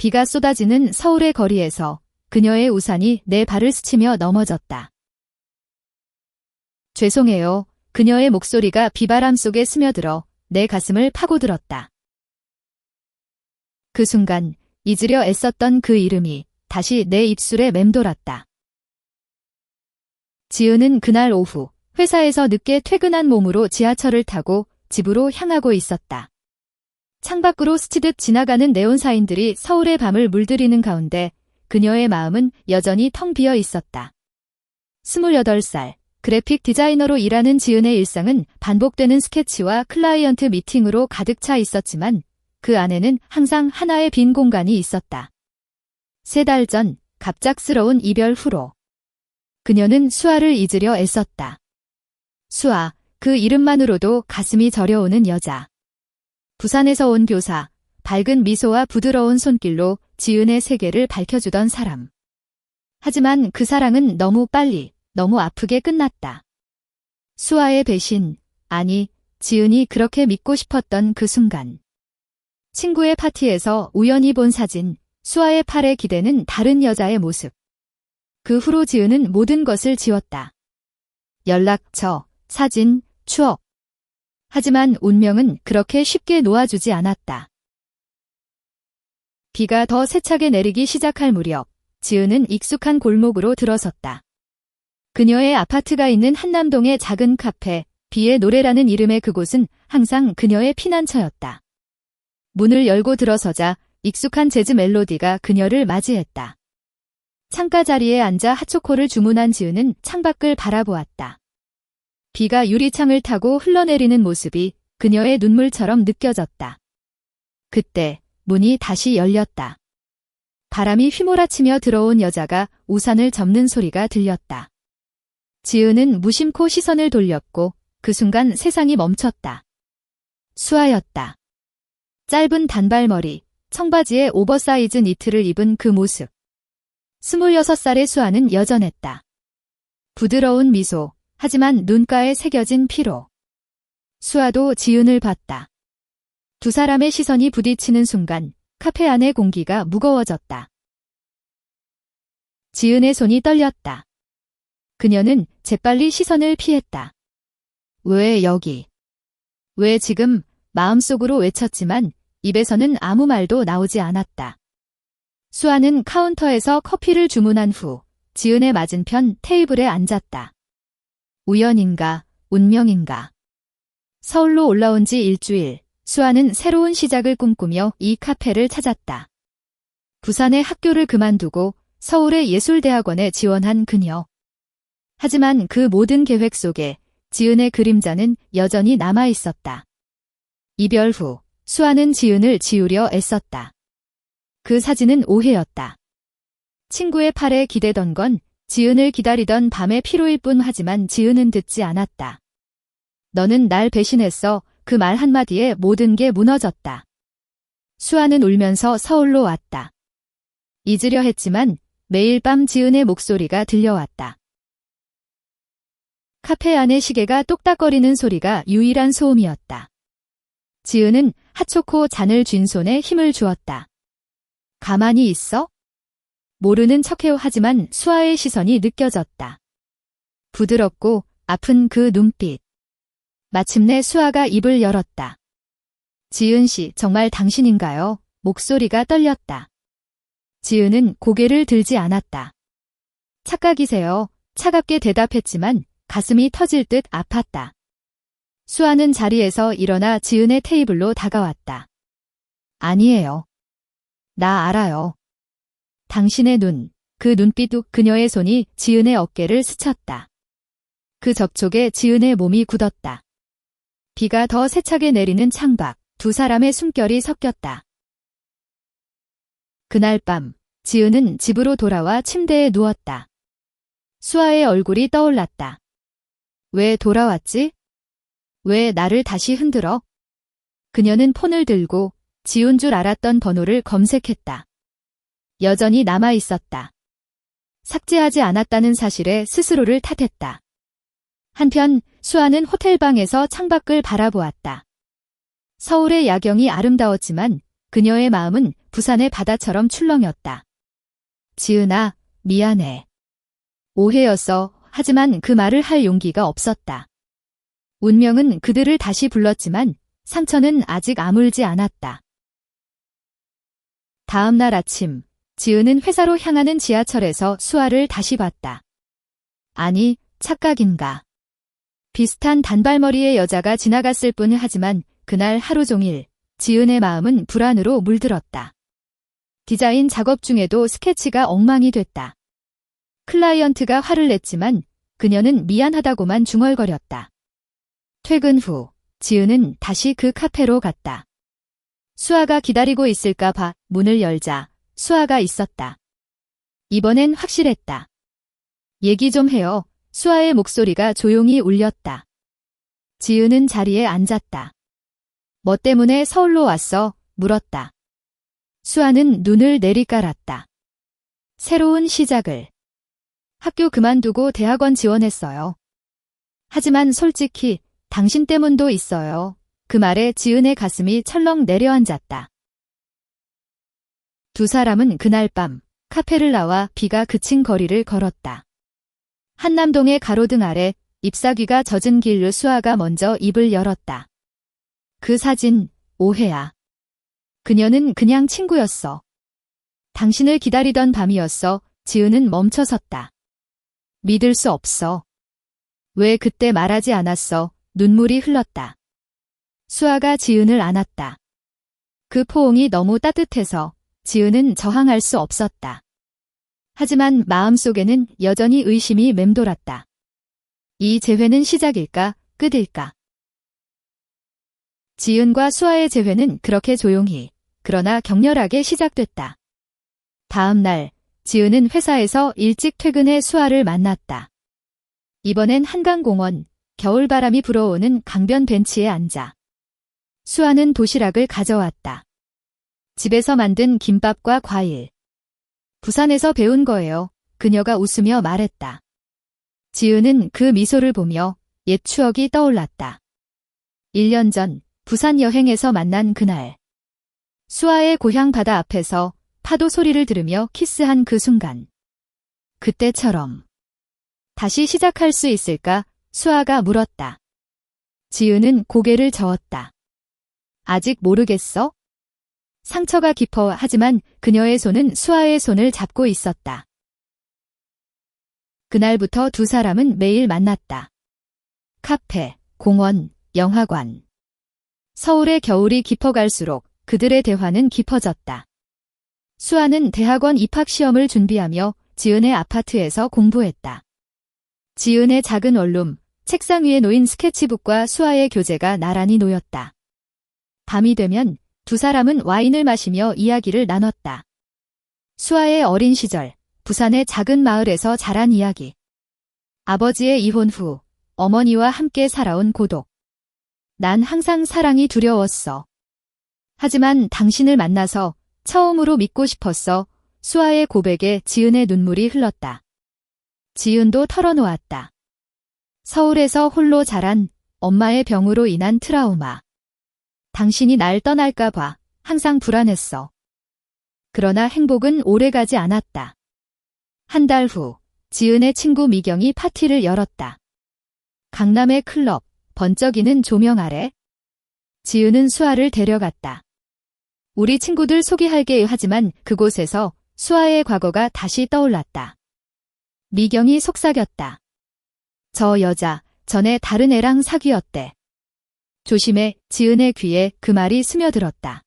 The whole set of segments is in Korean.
비가 쏟아지는 서울의 거리에서 그녀의 우산이 내 발을 스치며 넘어졌다. 죄송해요. 그녀의 목소리가 비바람 속에 스며들어 내 가슴을 파고들었다. 그 순간 잊으려 애썼던 그 이름이 다시 내 입술에 맴돌았다. 지은은 그날 오후 회사에서 늦게 퇴근한 몸으로 지하철을 타고 집으로 향하고 있었다. 창밖으로 스치듯 지나가는 네온사인들이 서울의 밤을 물들이는 가운데 그녀의 마음은 여전히 텅 비어 있었다. 28살, 그래픽 디자이너로 일하는 지은의 일상은 반복되는 스케치와 클라이언트 미팅으로 가득 차 있었지만 그 안에는 항상 하나의 빈 공간이 있었다. 세 달 전 갑작스러운 이별 후로 그녀는 수아를 잊으려 애썼다. 수아, 그 이름만으로도 가슴이 저려오는 여자. 부산에서 온 교사, 밝은 미소와 부드러운 손길로 지은의 세계를 밝혀주던 사람. 하지만 그 사랑은 너무 빨리, 너무 아프게 끝났다. 수아의 배신, 아니, 지은이 그렇게 믿고 싶었던 그 순간. 친구의 파티에서 우연히 본 사진, 수아의 팔에 기대는 다른 여자의 모습. 그 후로 지은은 모든 것을 지웠다. 연락처, 사진, 추억. 하지만 운명은 그렇게 쉽게 놓아주지 않았다. 비가 더 세차게 내리기 시작할 무렵, 지은은 익숙한 골목으로 들어섰다. 그녀의 아파트가 있는 한남동의 작은 카페, 비의 노래라는 이름의 그곳은 항상 그녀의 피난처였다. 문을 열고 들어서자 익숙한 재즈 멜로디가 그녀를 맞이했다. 창가 자리에 앉아 핫초코를 주문한 지은은 창밖을 바라보았다. 비가 유리창을 타고 흘러내리는 모습이 그녀의 눈물처럼 느껴졌다. 그때 문이 다시 열렸다. 바람이 휘몰아치며 들어온 여자가 우산을 접는 소리가 들렸다. 지은은 무심코 시선을 돌렸고 그 순간 세상이 멈췄다. 수아였다. 짧은 단발머리, 청바지에 오버사이즈 니트를 입은 그 모습. 26살의 수아는 여전했다. 부드러운 미소, 하지만 눈가에 새겨진 피로. 수아도 지은을 봤다. 두 사람의 시선이 부딪히는 순간 카페 안의 공기가 무거워졌다. 지은의 손이 떨렸다. 그녀는 재빨리 시선을 피했다. 왜 여기? 왜 지금 마음속으로 외쳤지만 입에서는 아무 말도 나오지 않았다. 수아는 카운터에서 커피를 주문한 후 지은의 맞은편 테이블에 앉았다. 우연인가, 운명인가. 서울로 올라온 지 일주일, 수아는 새로운 시작을 꿈꾸며 이 카페를 찾았다. 부산의 학교를 그만두고 서울의 예술대학원에 지원한 그녀. 하지만 그 모든 계획 속에 지은의 그림자는 여전히 남아 있었다. 이별 후 수아는 지은을 지우려 애썼다. 그 사진은 오해였다. 친구의 팔에 기대던 건 지은을 기다리던 밤의 피로일 뿐 하지만 지은은 듣지 않았다. 너는 날 배신했어. 그 말 한마디에 모든 게 무너졌다. 수아는 울면서 서울로 왔다. 잊으려 했지만 매일 밤 지은의 목소리가 들려왔다. 카페 안의 시계가 똑딱거리는 소리가 유일한 소음이었다. 지은은 핫초코 잔을 쥔 손에 힘을 주었다. 가만히 있어? 모르는 척해요 하지만 수아의 시선이 느껴졌다. 부드럽고 아픈 그 눈빛. 마침내 수아가 입을 열었다. 지은 씨, 정말 당신인가요? 목소리가 떨렸다. 지은은 고개를 들지 않았다. 착각이세요. 차갑게 대답했지만 가슴이 터질 듯 아팠다. 수아는 자리에서 일어나 지은의 테이블로 다가왔다. 아니에요. 나 알아요. 당신의 눈, 그 눈빛 후 그녀의 손이 지은의 어깨를 스쳤다. 그 접촉에 지은의 몸이 굳었다. 비가 더 세차게 내리는 창밖, 두 사람의 숨결이 섞였다. 그날 밤, 지은은 집으로 돌아와 침대에 누웠다. 수아의 얼굴이 떠올랐다. 왜 돌아왔지? 왜 나를 다시 흔들어? 그녀는 폰을 들고 지운 줄 알았던 번호를 검색했다. 여전히 남아 있었다. 삭제하지 않았다는 사실에 스스로를 탓했다. 한편 수아는 호텔방에서 창밖을 바라보았다. 서울의 야경이 아름다웠지만 그녀의 마음은 부산의 바다처럼 출렁였다. 지은아, 미안해. 오해였어. 하지만 그 말을 할 용기가 없었다. 운명은 그들을 다시 불렀지만 상처는 아직 아물지 않았다. 다음 날 아침, 지은은 회사로 향하는 지하철에서 수아를 다시 봤다. 아니, 착각인가. 비슷한 단발머리의 여자가 지나갔을 뿐 하지만 그날 하루 종일 지은의 마음은 불안으로 물들었다. 디자인 작업 중에도 스케치가 엉망이 됐다. 클라이언트가 화를 냈지만 그녀는 미안하다고만 중얼거렸다. 퇴근 후 지은은 다시 그 카페로 갔다. 수아가 기다리고 있을까 봐 문을 열자 수아가 있었다. 이번엔 확실했다. 얘기 좀 해요. 수아의 목소리가 조용히 울렸다. 지은은 자리에 앉았다. 뭐 때문에 서울로 왔어? 물었다. 수아는 눈을 내리깔았다. 새로운 시작을. 학교 그만두고 대학원 지원했어요. 하지만 솔직히 당신 때문도 있어요. 그 말에 지은의 가슴이 철렁 내려앉았다. 두 사람은 그날 밤 카페를 나와 비가 그친 거리를 걸었다. 한남동의 가로등 아래 잎사귀가 젖은 길로 수아가 먼저 입을 열었다. 그 사진, 오해야. 그녀는 그냥 친구였어. 당신을 기다리던 밤이었어. 지은은 멈춰섰다. 믿을 수 없어. 왜 그때 말하지 않았어? 눈물이 흘렀다. 수아가 지은을 안았다. 그 포옹이 너무 따뜻해서 지은은 저항할 수 없었다. 하지만 마음속에는 여전히 의심이 맴돌았다. 이 재회는 시작일까, 끝일까? 지은과 수아의 재회는 그렇게 조용히, 그러나 격렬하게 시작됐다. 다음 날, 지은은 회사에서 일찍 퇴근해 수아를 만났다. 이번엔 한강공원, 겨울바람이 불어오는 강변 벤치에 앉아. 수아는 도시락을 가져왔다. 집에서 만든 김밥과 과일. 부산에서 배운 거예요. 그녀가 웃으며 말했다. 지은은 그 미소를 보며 옛 추억이 떠올랐다. 1년 전 부산 여행에서 만난 그날. 수아의 고향 바다 앞에서 파도 소리를 들으며 키스한 그 순간. 그때처럼. 다시 시작할 수 있을까? 수아가 물었다. 지은은 고개를 저었다. 아직 모르겠어? 상처가 깊어 하지만 그녀의 손은 수아의 손을 잡고 있었다. 그날부터 두 사람은 매일 만났다. 카페, 공원, 영화관. 서울의 겨울이 깊어갈수록 그들의 대화는 깊어졌다. 수아는 대학원 입학 시험을 준비하며 지은의 아파트에서 공부했다. 지은의 작은 원룸, 책상 위에 놓인 스케치북과 수아의 교재가 나란히 놓였다. 밤이 되면 두 사람은 와인을 마시며 이야기를 나눴다. 수아의 어린 시절, 부산의 작은 마을에서 자란 이야기. 아버지의 이혼 후 어머니와 함께 살아온 고독. 난 항상 사랑이 두려웠어. 하지만 당신을 만나서 처음으로 믿고 싶었어. 수아의 고백에 지은의 눈물이 흘렀다. 지은도 털어놓았다. 서울에서 홀로 자란 엄마의 병으로 인한 트라우마. 당신이 날 떠날까 봐 항상 불안했어. 그러나 행복은 오래가지 않았다. 한 달 후, 지은의 친구 미경이 파티를 열었다. 강남의 클럽, 번쩍이는 조명 아래. 지은은 수아를 데려갔다. 우리 친구들 소개할게 하지만 그곳에서 수아의 과거가 다시 떠올랐다. 미경이 속삭였다. 저 여자, 전에 다른 애랑 사귀었대. 조심해, 지은의 귀에 그 말이 스며들었다.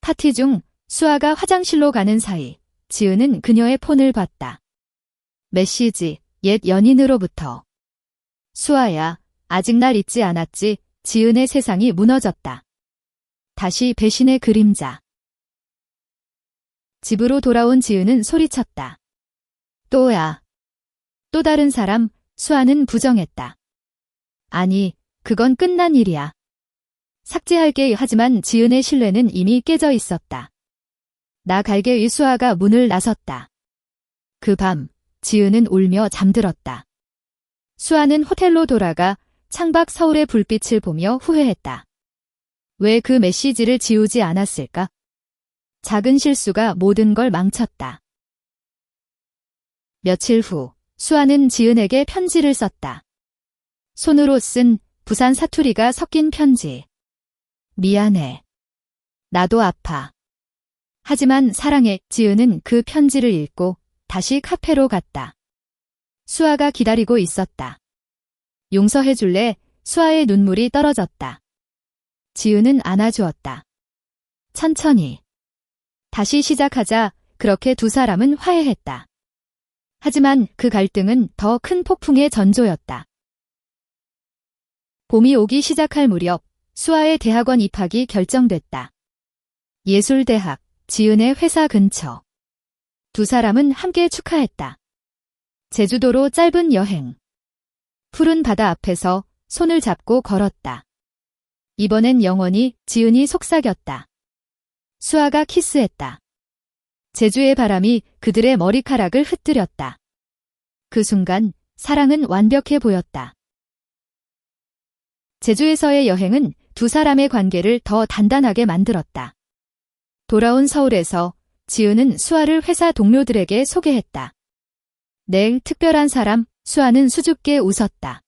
파티 중 수아가 화장실로 가는 사이 지은은 그녀의 폰을 봤다. 메시지, 옛 연인으로부터. 수아야, 아직 날 잊지 않았지, 지은의 세상이 무너졌다. 다시 배신의 그림자. 집으로 돌아온 지은은 소리쳤다. 또야. 또 다른 사람, 수아는 부정했다. 아니, 그건 끝난 일이야. 삭제할게 하지만 지은의 신뢰는 이미 깨져 있었다. 나 갈게 위 수아가 문을 나섰다. 그 밤, 지은은 울며 잠들었다. 수아는 호텔로 돌아가 창밖 서울의 불빛을 보며 후회했다. 왜 그 메시지를 지우지 않았을까? 작은 실수가 모든 걸 망쳤다. 며칠 후, 수아는 지은에게 편지를 썼다. 손으로 쓴 부산 사투리가 섞인 편지. 미안해. 나도 아파. 하지만 사랑해 지은은 그 편지를 읽고 다시 카페로 갔다. 수아가 기다리고 있었다. 용서해 줄래? 수아의 눈물이 떨어졌다. 지은은 안아주었다. 천천히. 다시 시작하자 그렇게 두 사람은 화해했다. 하지만 그 갈등은 더 큰 폭풍의 전조였다. 봄이 오기 시작할 무렵 수아의 대학원 입학이 결정됐다. 예술대학, 지은의 회사 근처. 두 사람은 함께 축하했다. 제주도로 짧은 여행. 푸른 바다 앞에서 손을 잡고 걸었다. 이번엔 영원히 지은이 속삭였다. 수아가 키스했다. 제주의 바람이 그들의 머리카락을 흩뜨렸다. 그 순간 사랑은 완벽해 보였다. 제주에서의 여행은 두 사람의 관계를 더 단단하게 만들었다. 돌아온 서울에서 지은은 수아를 회사 동료들에게 소개했다. 내 특별한 사람, 수아는 수줍게 웃었다.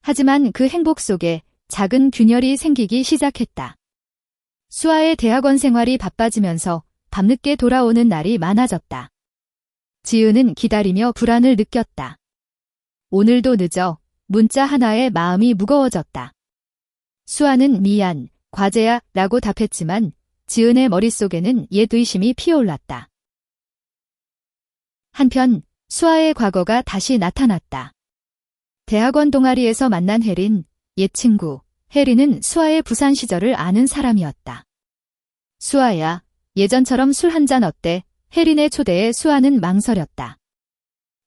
하지만 그 행복 속에 작은 균열이 생기기 시작했다. 수아의 대학원 생활이 바빠지면서 밤늦게 돌아오는 날이 많아졌다. 지은은 기다리며 불안을 느꼈다. 오늘도 늦어 문자 하나에 마음이 무거워졌다. 수아는 미안, 과제야 라고 답했지만 지은의 머릿속에는 옛 의심이 피어올랐다. 한편 수아의 과거가 다시 나타났다. 대학원 동아리에서 만난 혜린, 옛 친구, 혜린은 수아의 부산 시절을 아는 사람이었다. 수아야, 예전처럼 술 한 잔 어때? 혜린의 초대에 수아는 망설였다.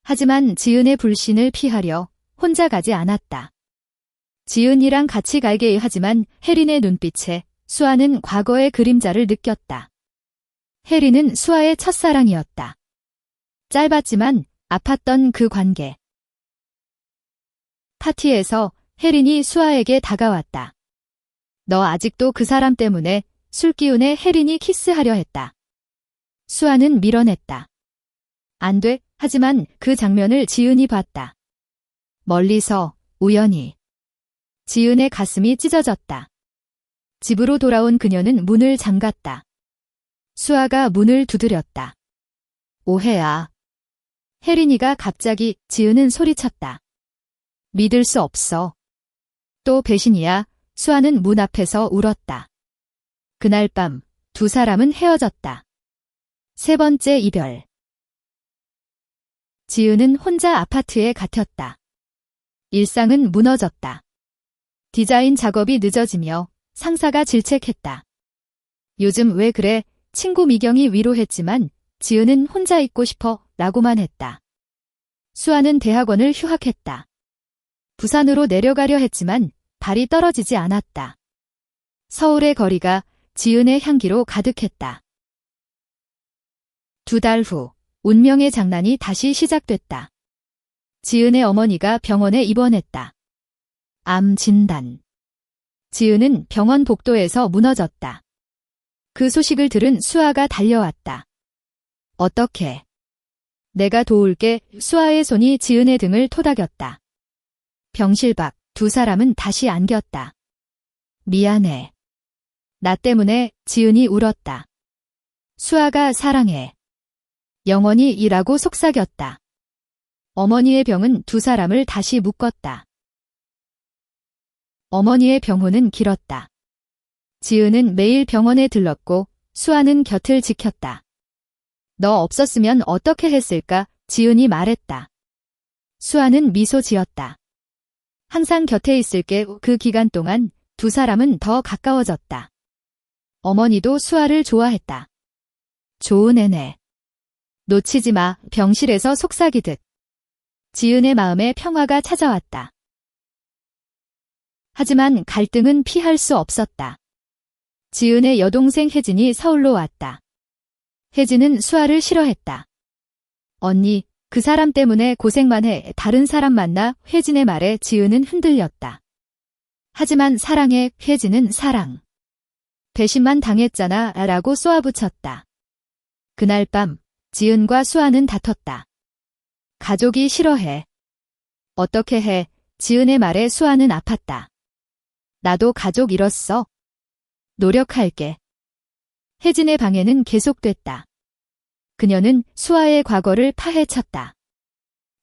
하지만 지은의 불신을 피하려 혼자 가지 않았다. 지은이랑 같이 갈게 하지만 혜린의 눈빛에 수아는 과거의 그림자를 느꼈다. 혜린은 수아의 첫사랑이었다. 짧았지만 아팠던 그 관계. 파티에서 혜린이 수아에게 다가왔다. 너 아직도 그 사람 때문에 술 기운에 혜린이 키스하려 했다. 수아는 밀어냈다. 안 돼, 하지만 그 장면을 지은이 봤다. 멀리서, 우연히. 지은의 가슴이 찢어졌다. 집으로 돌아온 그녀는 문을 잠갔다. 수아가 문을 두드렸다. 오해야. 혜린이가 갑자기 지은은 소리쳤다. 믿을 수 없어. 또 배신이야. 수아는 문 앞에서 울었다. 그날 밤 두 사람은 헤어졌다. 세 번째 이별. 지은은 혼자 아파트에 갇혔다. 일상은 무너졌다. 디자인 작업이 늦어지며 상사가 질책했다. 요즘 왜 그래? 친구 미경이 위로했지만 지은은 혼자 있고 싶어 라고만 했다. 수아는 대학원을 휴학했다. 부산으로 내려가려 했지만 발이 떨어지지 않았다. 서울의 거리가 지은의 향기로 가득했다. 두 달 후, 운명의 장난이 다시 시작됐다. 지은의 어머니가 병원에 입원했다. 암 진단. 지은은 병원 복도에서 무너졌다. 그 소식을 들은 수아가 달려왔다. 어떻게? 내가 도울게 수아의 손이 지은의 등을 토닥였다. 병실 밖 두 사람은 다시 안겼다. 미안해. 나 때문에 지은이 울었다. 수아가 사랑해. 영원히 일하고 속삭였다. 어머니의 병은 두 사람을 다시 묶었다. 어머니의 병호는 길었다. 지은은 매일 병원에 들렀고 수아는 곁을 지켰다. 너 없었으면 어떻게 했을까? 지은이 말했다. 수아는 미소 지었다. 항상 곁에 있을게 그 기간 동안 두 사람은 더 가까워졌다. 어머니도 수아를 좋아했다. 좋은 애네. 놓치지 마, 병실에서 속삭이듯. 지은의 마음에 평화가 찾아왔다. 하지만 갈등은 피할 수 없었다. 지은의 여동생 혜진이 서울로 왔다. 혜진은 수아를 싫어했다. 언니, 그 사람 때문에 고생만 해 다른 사람 만나 혜진의 말에 지은은 흔들렸다. 하지만 사랑의 혜진은 사랑. 배신만 당했잖아 라고 쏘아붙였다. 그날 밤 지은과 수아는 다퉜다. 가족이 싫어해. 어떻게 해? 지은의 말에 수아는 아팠다. 나도 가족 잃었어. 노력할게. 혜진의 방해는 계속됐다. 그녀는 수아의 과거를 파헤쳤다.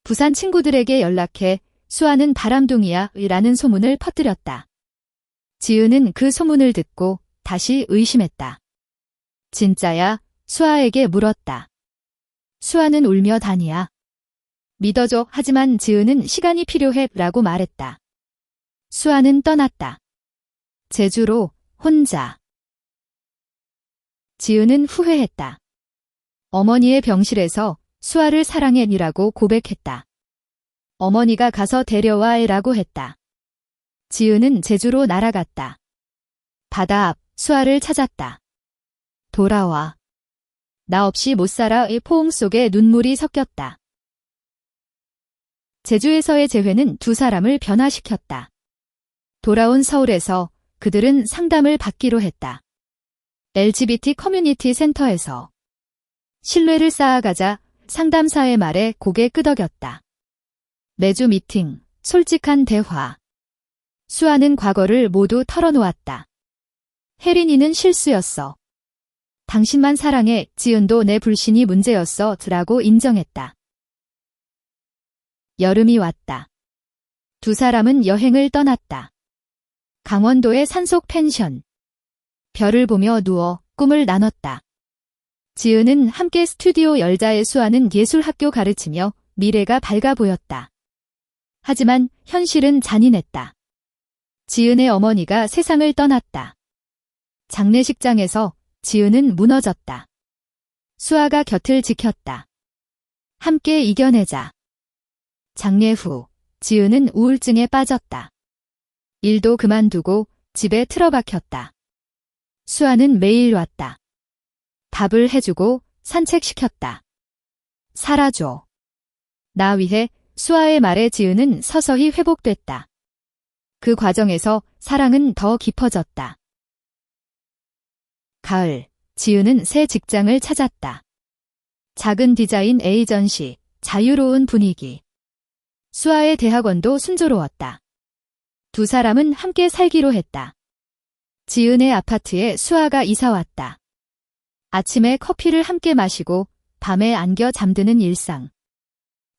부산 친구들에게 연락해 수아는 바람둥이야 라는 소문을 퍼뜨렸다. 지은은 그 소문을 듣고 다시 의심했다. 진짜야? 수아에게 물었다. 수아는 울며 다니야. 믿어줘 하지만 지은은 시간이 필요해 라고 말했다. 수아는 떠났다. 제주로 혼자. 지은은 후회했다. 어머니의 병실에서 수아를 사랑해이라고 고백했다. 어머니가 가서 데려와라고 했다. 지은은 제주로 날아갔다. 바다 앞 수아를 찾았다. 돌아와. 나 없이 못 살아의 포옹 속에 눈물이 섞였다. 제주에서의 재회는 두 사람을 변화시켰다. 돌아온 서울에서 그들은 상담을 받기로 했다. LGBT 커뮤니티 센터에서 신뢰를 쌓아가자 상담사의 말에 고개 끄덕였다. 매주 미팅, 솔직한 대화. 수아는 과거를 모두 털어놓았다. 혜린이는 실수였어. 당신만 사랑해, 지은도 내 불신이 문제였어, 라고 인정했다. 여름이 왔다. 두 사람은 여행을 떠났다. 강원도의 산속 펜션. 별을 보며 누워 꿈을 나눴다. 지은은 함께 스튜디오 열자의 수아는 예술학교 가르치며 미래가 밝아 보였다. 하지만 현실은 잔인했다. 지은의 어머니가 세상을 떠났다. 장례식장에서 지은은 무너졌다. 수아가 곁을 지켰다. 함께 이겨내자. 장례 후 지은은 우울증에 빠졌다. 일도 그만두고 집에 틀어박혔다. 수아는 매일 왔다. 밥을 해주고 산책시켰다. 살아줘. 나 위해 수아의 말에 지은은 서서히 회복됐다. 그 과정에서 사랑은 더 깊어졌다. 가을, 지은은 새 직장을 찾았다. 작은 디자인 에이전시, 자유로운 분위기. 수아의 대학원도 순조로웠다. 두 사람은 함께 살기로 했다. 지은의 아파트에 수아가 이사 왔다. 아침에 커피를 함께 마시고 밤에 안겨 잠드는 일상.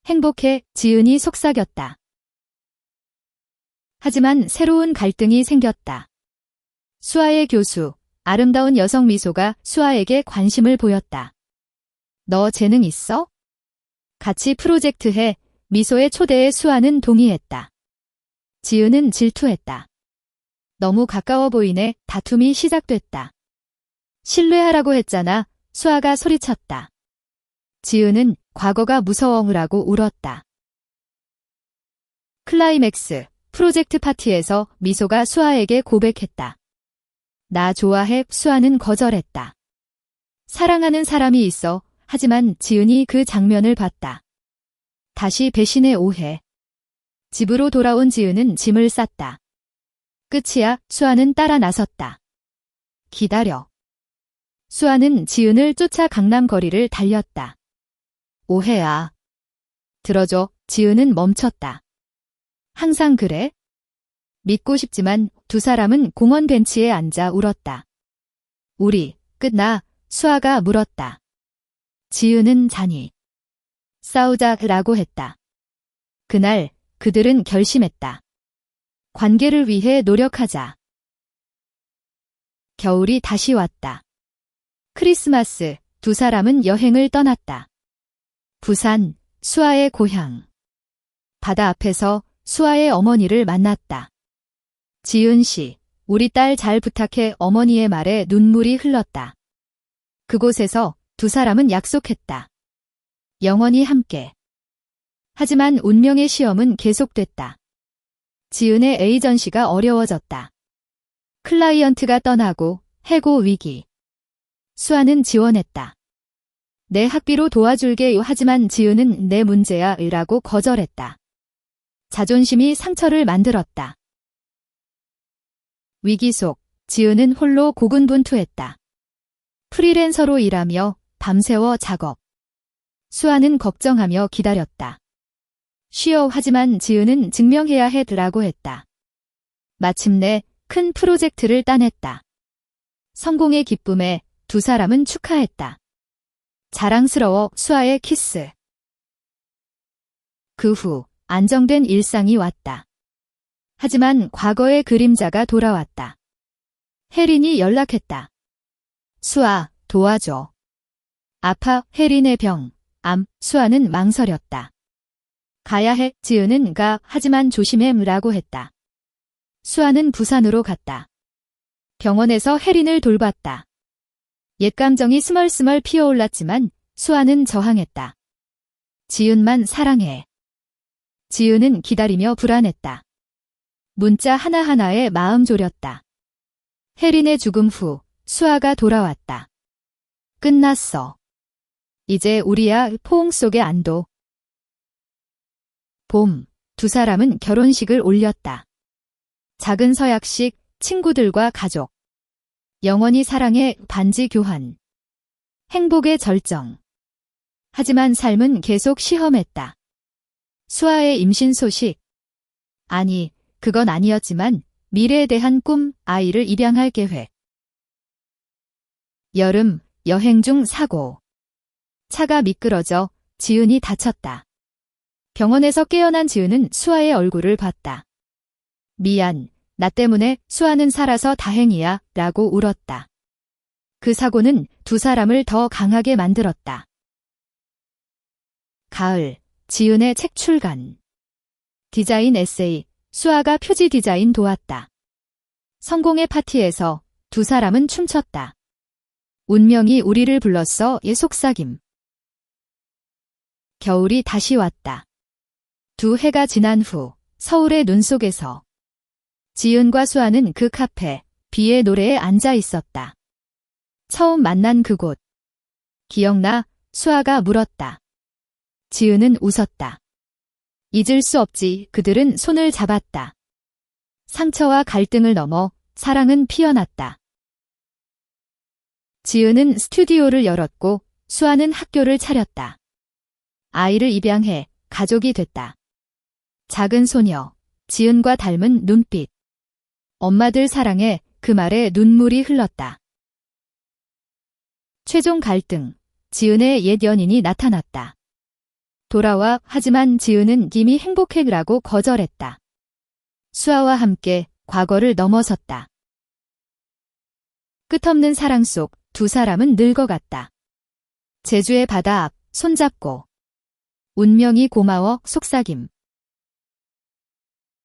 행복해 지은이 속삭였다. 하지만 새로운 갈등이 생겼다. 수아의 교수, 아름다운 여성 미소가 수아에게 관심을 보였다. 너 재능 있어? 같이 프로젝트 해 미소의 초대에 수아는 동의했다. 지은은 질투했다. 너무 가까워 보이네 다툼이 시작됐다. 신뢰하라고 했잖아 수아가 소리쳤다. 지은은 과거가 무서워라고 울었다. 클라이맥스 프로젝트 파티에서 미소가 수아에게 고백했다. 나 좋아해 수아는 거절했다. 사랑하는 사람이 있어 하지만 지은이 그 장면을 봤다. 다시 배신의 오해. 집으로 돌아온 지은은 짐을 쌌다. 끝이야 수아는 따라 나섰다. 기다려. 수아는 지은을 쫓아 강남 거리를 달렸다. 오해야. 들어줘. 지은은 멈췄다. 항상 그래? 믿고 싶지만 두 사람은 공원 벤치에 앉아 울었다. 우리 끝나 수아가 물었다. 지은은 잔이 싸우자라고 했다. 그날 그들은 결심했다. 관계를 위해 노력하자. 겨울이 다시 왔다. 크리스마스 두 사람은 여행을 떠났다. 부산 수아의 고향. 바다 앞에서 수아의 어머니를 만났다. 지은 씨, 우리 딸 잘 부탁해 어머니의 말에 눈물이 흘렀다. 그곳에서 두 사람은 약속했다. 영원히 함께. 하지만 운명의 시험은 계속됐다. 지은의 에이전시가 어려워졌다. 클라이언트가 떠나고 해고 위기. 수아는 지원했다. 내 학비로 도와줄게 하지만 지은은 내 문제야 라고 거절했다. 자존심이 상처를 만들었다. 위기 속 지은은 홀로 고군분투했다. 프리랜서로 일하며 밤새워 작업. 수아는 걱정하며 기다렸다. 쉬어 하지만 지은은 증명해야 해라고 했다. 마침내 큰 프로젝트를 따냈다. 성공의 기쁨에 두 사람은 축하했다. 자랑스러워 수아의 키스. 그 후 안정된 일상이 왔다. 하지만 과거의 그림자가 돌아왔다. 혜린이 연락했다. 수아, 도와줘. 아파, 혜린의 병, 암, 수아는 망설였다. 가야 해, 지은은 가, 하지만 조심해라고 했다. 수아는 부산으로 갔다. 병원에서 혜린을 돌봤다. 옛 감정이 스멀스멀 피어올랐지만 수아는 저항했다. 지은만 사랑해. 지은은 기다리며 불안했다. 문자 하나하나에 마음 졸였다. 혜린의 죽음 후 수아가 돌아왔다. 끝났어. 이제 우리야 포옹 속의 안도. 봄, 두 사람은 결혼식을 올렸다. 작은 서약식, 친구들과 가족. 영원히 사랑해 반지 교환. 행복의 절정. 하지만 삶은 계속 시험했다. 수아의 임신 소식. 아니, 그건 아니었지만 미래에 대한 꿈, 아이를 입양할 계획. 여름, 여행 중 사고. 차가 미끄러져 지은이 다쳤다. 병원에서 깨어난 지은은 수아의 얼굴을 봤다. 미안, 나 때문에 수아는 살아서 다행이야, 라고 울었다. 그 사고는 두 사람을 더 강하게 만들었다. 가을, 지은의 책 출간. 디자인 에세이, 수아가 표지 디자인 도왔다. 성공의 파티에서 두 사람은 춤췄다. 운명이 우리를 불렀어 의 속삭임. 겨울이 다시 왔다. 두 해가 지난 후 서울의 눈 속에서 지은과 수아는 그 카페 비의 노래에 앉아 있었다. 처음 만난 그곳. 기억나? 수아가 물었다. 지은은 웃었다. 잊을 수 없지 그들은 손을 잡았다. 상처와 갈등을 넘어 사랑은 피어났다. 지은은 스튜디오를 열었고 수아는 학교를 차렸다. 아이를 입양해 가족이 됐다. 작은 소녀, 지은과 닮은 눈빛. 엄마들 사랑에 그 말에 눈물이 흘렀다. 최종 갈등, 지은의 옛 연인이 나타났다. 돌아와 하지만 지은은 이미 행복해라고 거절했다. 수아와 함께 과거를 넘어섰다. 끝없는 사랑 속 두 사람은 늙어갔다. 제주의 바다 앞 손잡고 운명이 고마워 속삭임.